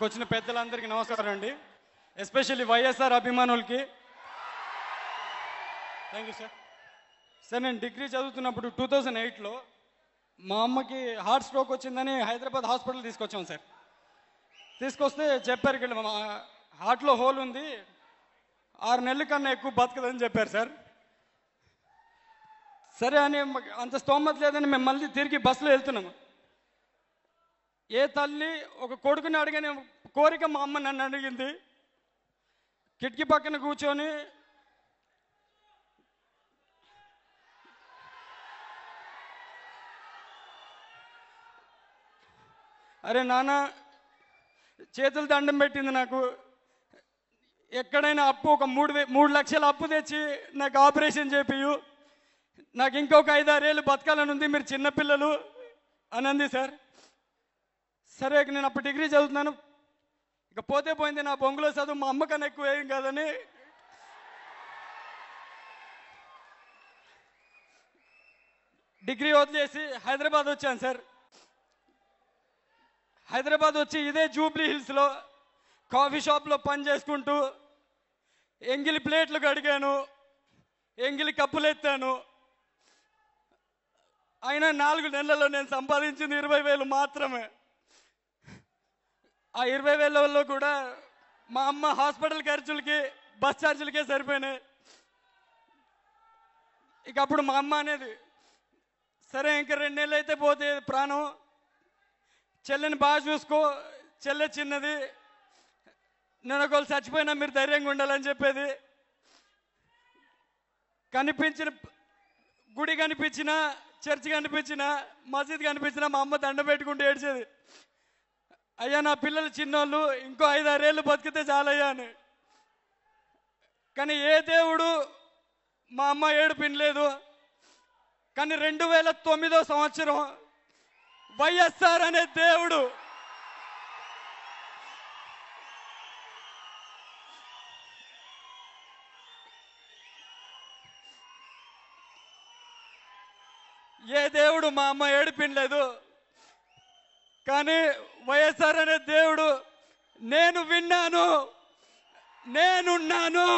ఇక్కడికి వచ్చిన పెద్దలందరికీ నమస్కారం అండి ఎస్పెషల్లీ వైఎస్ఆర్ అభిమానులకి. థ్యాంక్ యూ సార్ సార్ నేను డిగ్రీ చదువుతున్నప్పుడు టూ థౌజండ్ ఎయిట్లో మా అమ్మకి హార్ట్ స్ట్రోక్ వచ్చిందని హైదరాబాద్ హాస్పిటల్ తీసుకొచ్చాం సార్ తీసుకొస్తే చెప్పారు ఇక్కడ మా హార్ట్లో హోల్ ఉంది. ఆరు నెలల కన్నా ఎక్కువ బతకదని చెప్పారు సార్ సరే అని మాకు అంత స్తోమత లేదని మేము మళ్ళీ తిరిగి బస్సులో వెళ్తున్నాము. ఏ తల్లి ఒక కొడుకుని అడిగానే కోరిక మా అమ్మ నన్ను అడిగింది. కిటికీ పక్కన కూర్చొని అరే నాన్న చేతులు దండం పెట్టింది నాకు. ఎక్కడైనా అప్పు ఒక మూడు మూడు లక్షల అప్పు తెచ్చి నాకు ఆపరేషన్ చేపియు నాకు ఇంకొక ఐదారేళ్ళు బతకాలని ఉంది మీరు చిన్నపిల్లలు అని అంది సార్. సరే నేను అప్పుడు డిగ్రీ చదువుతున్నాను ఇక పోతే పోయింది నా బొంగులో చదువు మా అమ్మకన్నా ఎక్కువ ఏం కాదని. డిగ్రీ వదిలేసి హైదరాబాద్ వచ్చాను సార్. హైదరాబాద్ వచ్చి ఇదే జూబ్లీ హిల్స్లో కాఫీ షాప్లో పని చేసుకుంటూ ఎంగిలి ప్లేట్లు కడిగాను ఎంగిలి కప్పులు ఎత్తాను. అయినా నాలుగు నెలల్లో నేను సంపాదించింది ఇరవై వేలు మాత్రమే. ఆ ఇరవై వేలలో కూడా మా అమ్మ హాస్పిటల్ ఖర్చులకి బస్ ఛార్జీలకే సరిపోయినాయి. ఇక అప్పుడు మా అమ్మ అనేది సరే ఇంకా రెండు నెలలు అయితే పోతే ప్రాణం. చెల్లెని బాగా చూసుకో చెల్లె చిన్నది. నేను ఒకవేళ చచ్చిపోయినా మీరు ధైర్యంగా ఉండాలని చెప్పేది. కనిపించిన గుడి కనిపించిన చర్చ్ కనిపించినా మసీద్ కనిపించినా మా అమ్మ దండ పెట్టుకుంటూ ఏడ్చేది. అయ్యా నా పిల్లలు చిన్నోళ్ళు ఇంకో ఐదారేళ్ళు బతికితే చాలయ్యా అని. కానీ ఏ దేవుడు మా అమ్మ ఏడు పినలేదు కానీ రెండు వేల తొమ్మిదో సంవత్సరం వైఎస్ఆర్ అనే దేవుడు ఏ దేవుడు మా అమ్మ ఏడిపిండలేదు కానీ వైఎస్ఆర్ అనే దేవుడు నేను విన్నాను నేనున్నాను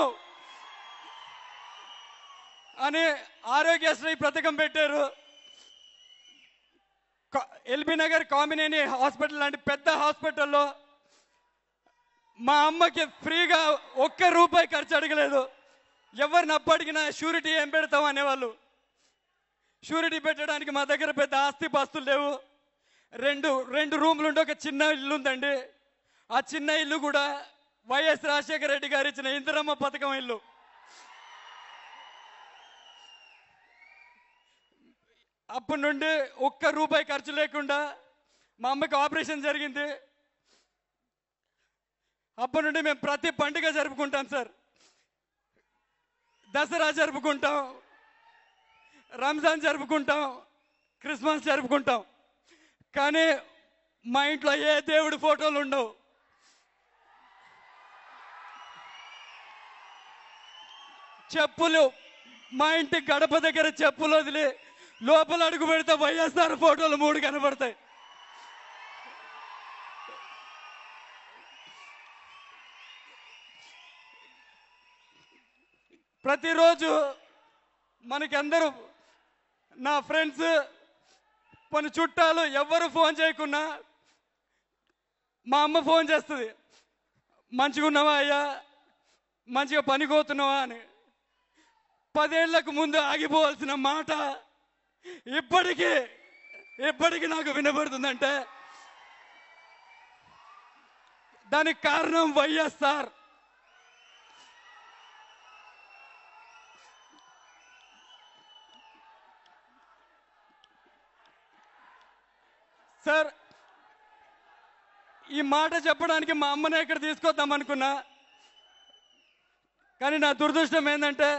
అని ఆరోగ్యశ్రీ పథకం పెట్టారు. ఎల్బీ నగర్ కామినేని హాస్పిటల్ లాంటి పెద్ద హాస్పిటల్లో మా అమ్మకి ఫ్రీగా ఒక్క రూపాయి ఖర్చు అడగలేదు. ఎవరిని అప్పడిగినా షూరిటీ ఏం పెడతాం అనేవాళ్ళు. షూరిటీ పెట్టడానికి మా దగ్గర పెద్ద ఆస్తి పాస్తులు లేవు. రెండు రెండు రూములు ఉంటే ఒక చిన్న ఇల్లు ఉందండి ఆ చిన్న ఇల్లు కూడా వైఎస్ రాజశేఖర రెడ్డి గారు ఇచ్చిన ఇందిరమ్మ పథకం ఇల్లు. అప్పటి నుండి ఒక్క రూపాయి ఖర్చు లేకుండా మా అమ్మకి ఆపరేషన్ జరిగింది. అప్పటి నుండి మేము ప్రతి పండుగ జరుపుకుంటాం సార్. దసరా జరుపుకుంటాం. రంజాన్ జరుపుకుంటాం. క్రిస్మస్ జరుపుకుంటాం. కానీ మా ఇంట్లో ఏ దేవుడి ఫోటోలు ఉండవు. చెప్పులు మా ఇంటి గడప దగ్గర చెప్పులు వదిలి లోపల అడుగు పెడితే వైఎస్ఆర్ ఫోటోలు మూడు కనబడతాయి. ప్రతిరోజు మనకి అందరూ నా ఫ్రెండ్స్ కొన్ని చుట్టాలు ఎవరు ఫోన్ చేయకున్నా మా అమ్మ ఫోన్ చేస్తుంది. మంచిగా ఉన్నావా అయ్యా? మంచిగా పనికోతున్నావా అని. పదేళ్ళకు ముందు ఆగిపోవాల్సిన మాట ఇప్పటికీ ఇప్పటికీ నాకు వినబడుతుందంటే దానికి కారణం వైఎస్ఆర్ సార్ ఈ మాట చెప్పడానికి మా అమ్మనే ఇక్కడ తీసుకొద్దాం అనుకున్నా. కానీ నా దురదృష్టం ఏంటంటే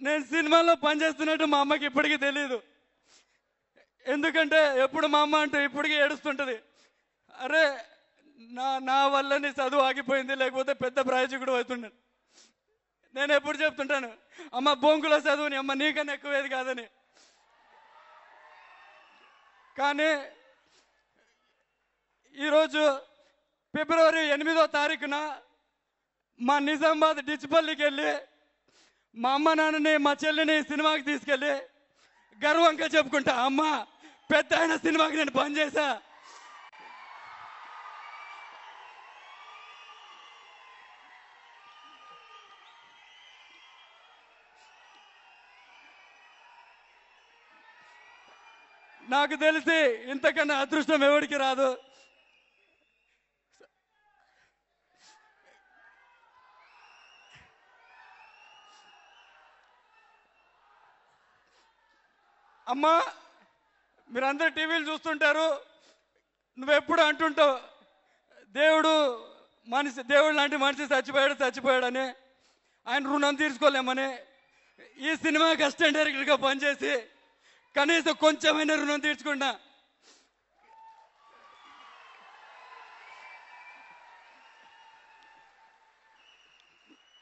నేను సినిమాలో పనిచేస్తున్నట్టు మా అమ్మకి ఇప్పటికీ తెలియదు ఎందుకంటే ఎప్పుడు మా అమ్మ అంటే ఇప్పటికీ ఏడుస్తుంటుంది. అరే నా నా వల్ల నీ చదువు ఆగిపోయింది లేకపోతే పెద్ద ప్రయోజకుడు అవుతున్నాను నేను ఎప్పుడు చెప్తుంటాను అమ్మ బొంకులో చదువుని అమ్మ నీకన్నా ఎక్కువేది కాదని. కానీ ఈరోజు ఫిబ్రవరి ఎనిమిదో తారీఖున మా నిజామాబాద్ డిచ్చిపల్లికి వెళ్ళి మా అమ్మ నాన్నని మా చెల్లిని సినిమాకి తీసుకెళ్ళి గర్వంగా చెప్పుకుంటా అమ్మ పెద్ద ఆయన సినిమాకి నేను పనిచేశా నాకు తెలిసి ఇంతకన్నా అదృష్టం ఎవరికి రాదు? అమ్మా మీరందరూ టీవీలు చూస్తుంటారు నువ్వెప్పుడు అంటుంటావు దేవుడు మనిషి దేవుడు లాంటి మనిషి చచ్చిపోయాడు చచ్చిపోయాడని ఆయన రుణం తీర్చుకోలేమని ఈ సినిమా కష్టం డైరెక్టర్గా పనిచేసి కనీసం కొంచెమైనా రుణం తీర్చుకున్నా.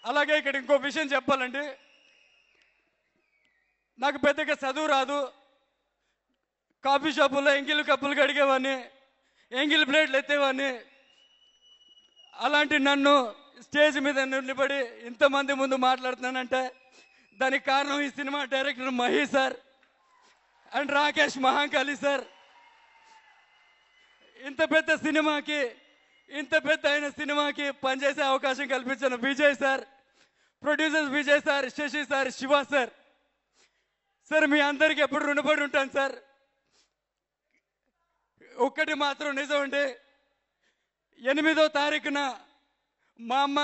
అలాగే ఇక్కడ ఇంకో విషయం చెప్పాలండి. నాకు పెద్దగా చదువు రాదు. కాఫీ షాపుల్లో ఎంగిల్ కప్పులు కడిగేవాడిని ఎంగిల్ ప్లేట్లు ఎత్తేవాడిని అలాంటి నన్ను స్టేజ్ మీద నిలబడి ఇంతమంది ముందు మాట్లాడుతున్నానంటే దానికి కారణం ఈ cinema director Mahi sir and Rakesh Mahankali sir. ఇంత పెద్ద సినిమాకి ఇంత పెద్ద అయిన సినిమాకి పనిచేసే అవకాశం కల్పించిన Vijay sir producers Vijay sir Sasi sir Siva sir. Sir మీ అందరికి ఎప్పుడు రుణపడి ఉంటాను సార్. ఒక్కటి మాత్రం నిజం అండి. ఎనిమిదో తారీఖున మా అమ్మ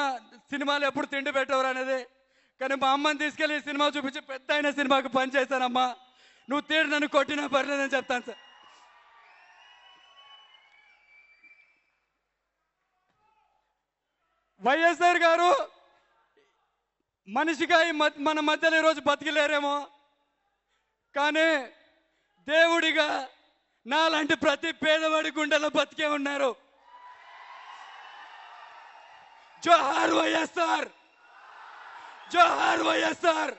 సినిమాలు ఎప్పుడు తిండి పెట్టవరు అనేది. కానీ మా అమ్మని తీసుకెళ్ళి సినిమా చూపించి పెద్ద అయిన సినిమాకి పని చేశానమ్మా. నువ్వు తీడు నన్ను కొట్టినా పర్లేదని చెప్తాను సార్. వైఎస్ఆర్ గారు మనిషిగా మన మధ్యలో ఈరోజు బతికిలేరేమో. కానీ దేవుడిగా నాలాంటి ప్రతి పేదవాడి గుండెలో బతికే ఉన్నారు. జోహార్ వైఎస్ఆర్! జోహార్ వైఎస్ఆర్!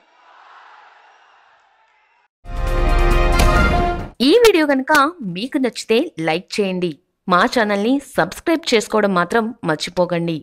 ఈ వీడియో కనుక మీకు నచ్చితే లైక్ చేయండి. మా ఛానల్ని సబ్స్క్రైబ్ చేసుకోవడం మాత్రం మర్చిపోకండి.